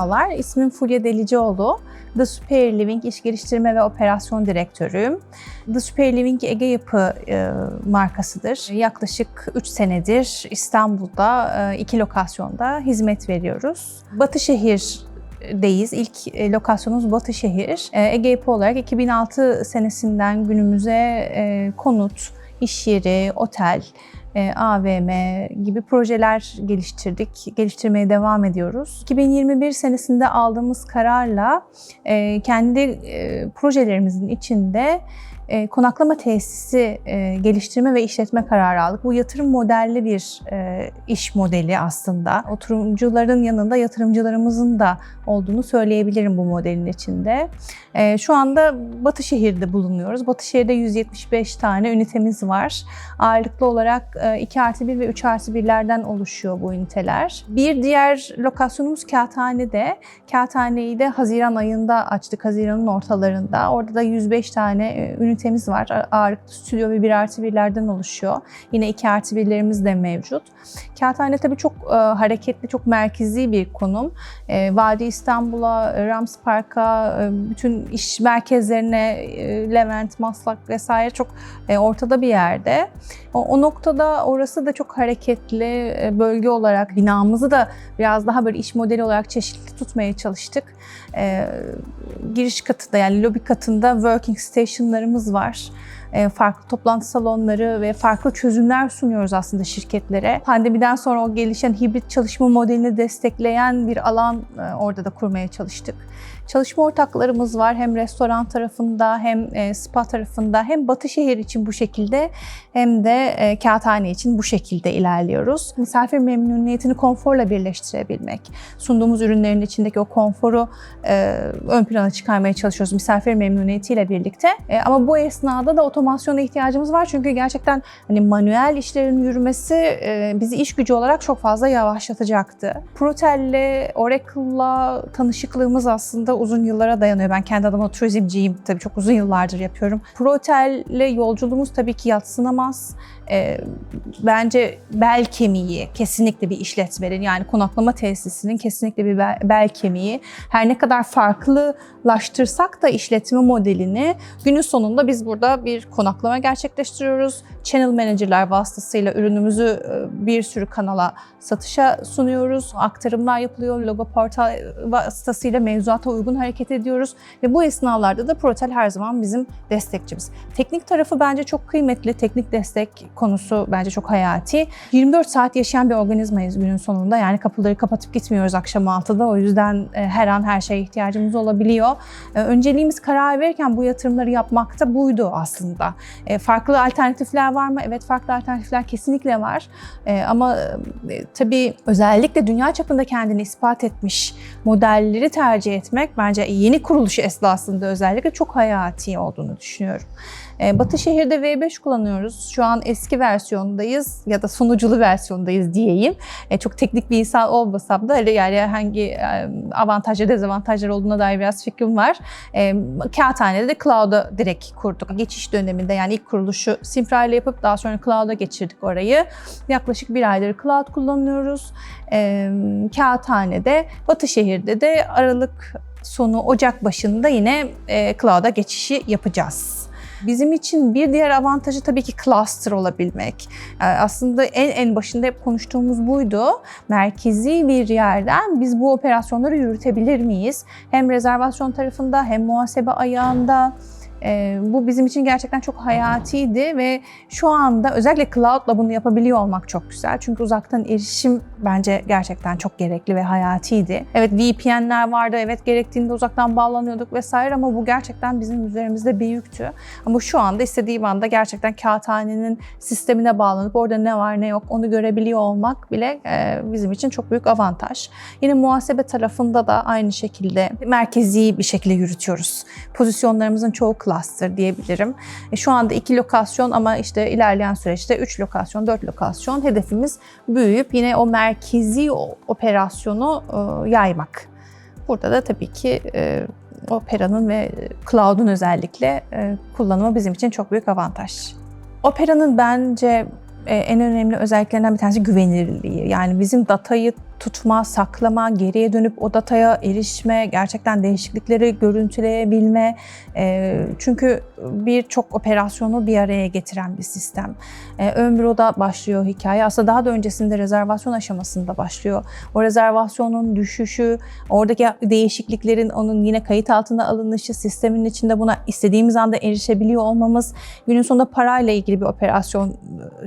Merhabalar, ismim Fulya Delicioğlu. The Super Living İş Geliştirme ve Operasyon Direktörüyüm. The Super Living Ege Yapı e, markasıdır. Yaklaşık 3 senedir İstanbul'da e, iki lokasyonda hizmet veriyoruz. Batışehir deyiz. İlk e, lokasyonumuz Batışehir. E, Ege Yapı olarak 2006 senesinden günümüze e, konut, iş yeri, otel, e, AVM gibi projeler geliştirdik. Geliştirmeye devam ediyoruz. 2021 senesinde aldığımız kararla e, kendi e, projelerimizin içinde e, konaklama tesisi e, geliştirme ve işletme kararı aldık. Bu yatırım modelli bir e, iş modeli aslında. Oturumcuların yanında yatırımcılarımızın da olduğunu söyleyebilirim bu modelin içinde. E, şu anda Batışehir'de bulunuyoruz. Batışehir'de 175 tane ünitemiz var. Ağırlıklı olarak 2 artı 1 ve 3 artı 1'lerden oluşuyor bu üniteler. Bir diğer lokasyonumuz Kağıthane'de. Kağıthane'yi de Haziran ayında açtık, Haziran'ın ortalarında. Orada da 105 tane e, ünitemiz var. Ağırlıklı stüdyo ve 1 artı 1'lerden oluşuyor. Yine 2 artı 1'lerimiz de mevcut. Kağıthane tabii çok e, hareketli, çok merkezi bir konum. E, Vadi İstanbul'a, Rams Park'a, e, bütün iş merkezlerine, e, Levent, Maslak vesaire çok e, ortada bir yerde. O, o noktada orası da çok hareketli e, bölge olarak binamızı da biraz daha böyle iş modeli olarak çeşitli tutmaya çalıştık. E, giriş katında yani lobi katında working station'larımız var. E, farklı toplantı salonları ve farklı çözümler sunuyoruz aslında şirketlere. Pandemiden sonra o gelişen hibrit çalışma modelini destekleyen bir alan e, orada da kurmaya çalıştık. Çalışma ortaklarımız var hem restoran tarafında hem e, spa tarafında hem Batışehir için bu şekilde hem de Kağıthane için bu şekilde ilerliyoruz. Misafir memnuniyetini konforla birleştirebilmek, sunduğumuz ürünlerin içindeki o konforu ön plana çıkarmaya çalışıyoruz misafir memnuniyetiyle birlikte. Ama bu esnada da otomasyona ihtiyacımız var çünkü gerçekten hani manuel işlerin yürümesi bizi iş gücü olarak çok fazla yavaşlatacaktı. Protel'le, Oracle'la tanışıklığımız aslında uzun yıllara dayanıyor. Ben kendi adıma turizmciyim. Tabii çok uzun yıllardır yapıyorum. Protel'le yolculuğumuz tabii ki yatsınamaz. E, bence bel kemiği kesinlikle bir işletmenin yani konaklama tesisinin kesinlikle bir bel, bel kemiği. Her ne kadar farklılaştırsak da işletme modelini günün sonunda biz burada bir konaklama gerçekleştiriyoruz. Channel manager'lar vasıtasıyla ürünümüzü bir sürü kanala satışa sunuyoruz. Aktarımlar yapılıyor. Logo portal vasıtasıyla mevzuata uygun hareket ediyoruz ve bu esnalarda da Protel her zaman bizim destekçimiz. Teknik tarafı bence çok kıymetli. Teknik destek konusu bence çok hayati. 24 saat yaşayan bir organizmayız günün sonunda. Yani kapıları kapatıp gitmiyoruz akşam 6'da. O yüzden her an her şeye ihtiyacımız olabiliyor. Önceliğimiz karar verirken bu yatırımları yapmakta buydu aslında. Farklı alternatifler var mı? Evet farklı alternatifler kesinlikle var. Ama tabii özellikle dünya çapında kendini ispat etmiş modelleri tercih etmek bence yeni kuruluşu esnasında özellikle çok hayati olduğunu düşünüyorum. Batı şehirde V5 kullanıyoruz. Şu an eski versiyondayız ya da sunuculu versiyondayız diyeyim. Çok teknik bir insan olmasam da yani hangi avantajları dezavantajları olduğuna dair biraz fikrim var. Kağıthane'de de Cloud'a direkt kurduk. Geçiş döneminde yani ilk kuruluşu Simfra ile yapıp daha sonra Cloud'a geçirdik orayı. Yaklaşık bir aydır Cloud kullanıyoruz. Kağıthane'de, Batışehir'de de Aralık sonu Ocak başında yine Cloud'a geçişi yapacağız. Bizim için bir diğer avantajı tabii ki cluster olabilmek. Aslında en en başında hep konuştuğumuz buydu. Merkezi bir yerden biz bu operasyonları yürütebilir miyiz? Hem rezervasyon tarafında hem muhasebe ayağında e, bu bizim için gerçekten çok hayatiydi ve şu anda özellikle cloud'la bunu yapabiliyor olmak çok güzel. Çünkü uzaktan erişim bence gerçekten çok gerekli ve hayatiydi. Evet VPN'ler vardı, evet gerektiğinde uzaktan bağlanıyorduk vesaire ama bu gerçekten bizim üzerimizde büyüktü. Ama şu anda istediğim anda gerçekten kağıthanenin sistemine bağlanıp orada ne var ne yok onu görebiliyor olmak bile e, bizim için çok büyük avantaj. Yine muhasebe tarafında da aynı şekilde merkezi bir şekilde yürütüyoruz. Pozisyonlarımızın çoğu cluster diyebilirim. E, şu anda iki lokasyon ama işte ilerleyen süreçte üç lokasyon, dört lokasyon hedefimiz büyüyüp yine o merkezi operasyonu e, yaymak. Burada da tabii ki e, Opera'nın ve Cloud'un özellikle kullanımı bizim için çok büyük avantaj. Opera'nın bence en önemli özelliklerinden bir tanesi güvenilirliği. Yani bizim datayı tutma, saklama, geriye dönüp o dataya erişme, gerçekten değişiklikleri görüntüleyebilme. E, çünkü birçok operasyonu bir araya getiren bir sistem. E, ön büroda başlıyor hikaye. Aslında daha da öncesinde rezervasyon aşamasında başlıyor. O rezervasyonun düşüşü, oradaki değişikliklerin onun yine kayıt altına alınışı, sistemin içinde buna istediğimiz anda erişebiliyor olmamız. Günün sonunda parayla ilgili bir operasyon e,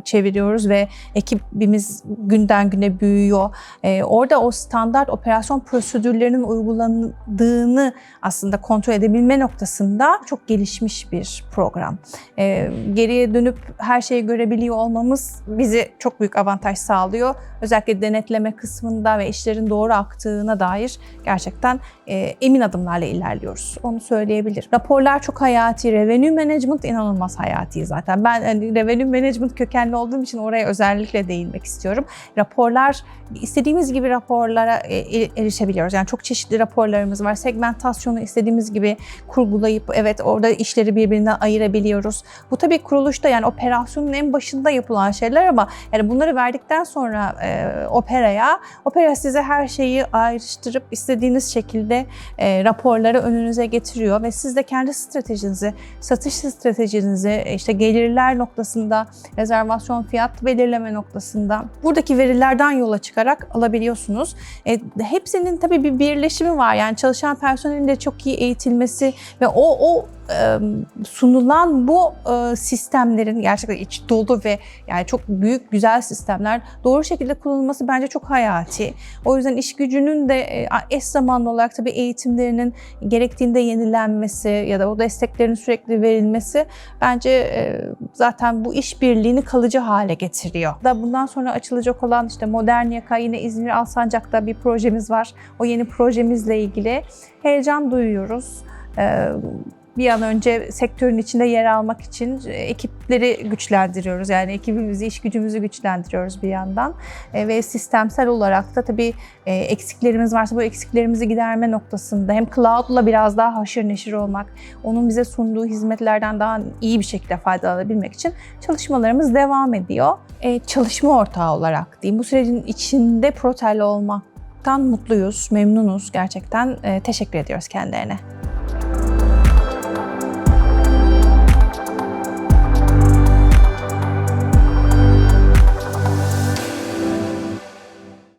çeviriyoruz ve ekibimiz günden güne büyüyor. Ee, orada o standart operasyon prosedürlerinin uygulandığını aslında kontrol edebilme noktasında çok gelişmiş bir program. Ee, geriye dönüp her şeyi görebiliyor olmamız bizi çok büyük avantaj sağlıyor. Özellikle denetleme kısmında ve işlerin doğru aktığına dair gerçekten e, emin adımlarla ilerliyoruz. Onu söyleyebilirim. Raporlar çok hayati. Revenue management inanılmaz hayati zaten. Ben hani, revenue management kökenli olduğum için oraya özellikle değinmek istiyorum. Raporlar istediğimiz gibi raporlara e, e, erişebiliyoruz. Yani çok çeşitli raporlarımız var. Segmentasyonu istediğimiz gibi kurgulayıp evet orada işleri birbirinden ayırabiliyoruz. Bu tabii kuruluşta yani operasyonun en başında yapılan şeyler ama yani bunları verdikten sonra e, operaya, opera size her şeyi ayrıştırıp istediğiniz şekilde e, raporları önünüze getiriyor ve siz de kendi stratejinizi, satış stratejinizi, işte gelirler noktasında, rezervasyon fiyat belirleme noktasında buradaki verilerden yola çıkarak alabiliyorsunuz. E, hepsinin tabii bir birleşimi var. Yani çalışan personelin de çok iyi eğitilmesi ve o o sunulan bu e, sistemlerin gerçekten iç dolu ve yani çok büyük güzel sistemler doğru şekilde kullanılması bence çok hayati. O yüzden iş gücünün de e, eş zamanlı olarak tabii eğitimlerinin gerektiğinde yenilenmesi ya da o desteklerin sürekli verilmesi bence e, zaten bu işbirliğini kalıcı hale getiriyor. Da bundan sonra açılacak olan işte Modern Yaka yine İzmir Alsancak'ta bir projemiz var. O yeni projemizle ilgili heyecan duyuyoruz. E, bir an önce sektörün içinde yer almak için e, ekipleri güçlendiriyoruz. Yani ekibimizi, iş gücümüzü güçlendiriyoruz bir yandan. E, ve sistemsel olarak da tabii e, eksiklerimiz varsa bu eksiklerimizi giderme noktasında hem cloud'la biraz daha haşır neşir olmak, onun bize sunduğu hizmetlerden daha iyi bir şekilde faydalanabilmek için çalışmalarımız devam ediyor. Çalışma ortağı olarak diyeyim bu sürecin içinde Protel'le olmaktan mutluyuz, memnunuz gerçekten. Teşekkür ediyoruz kendilerine.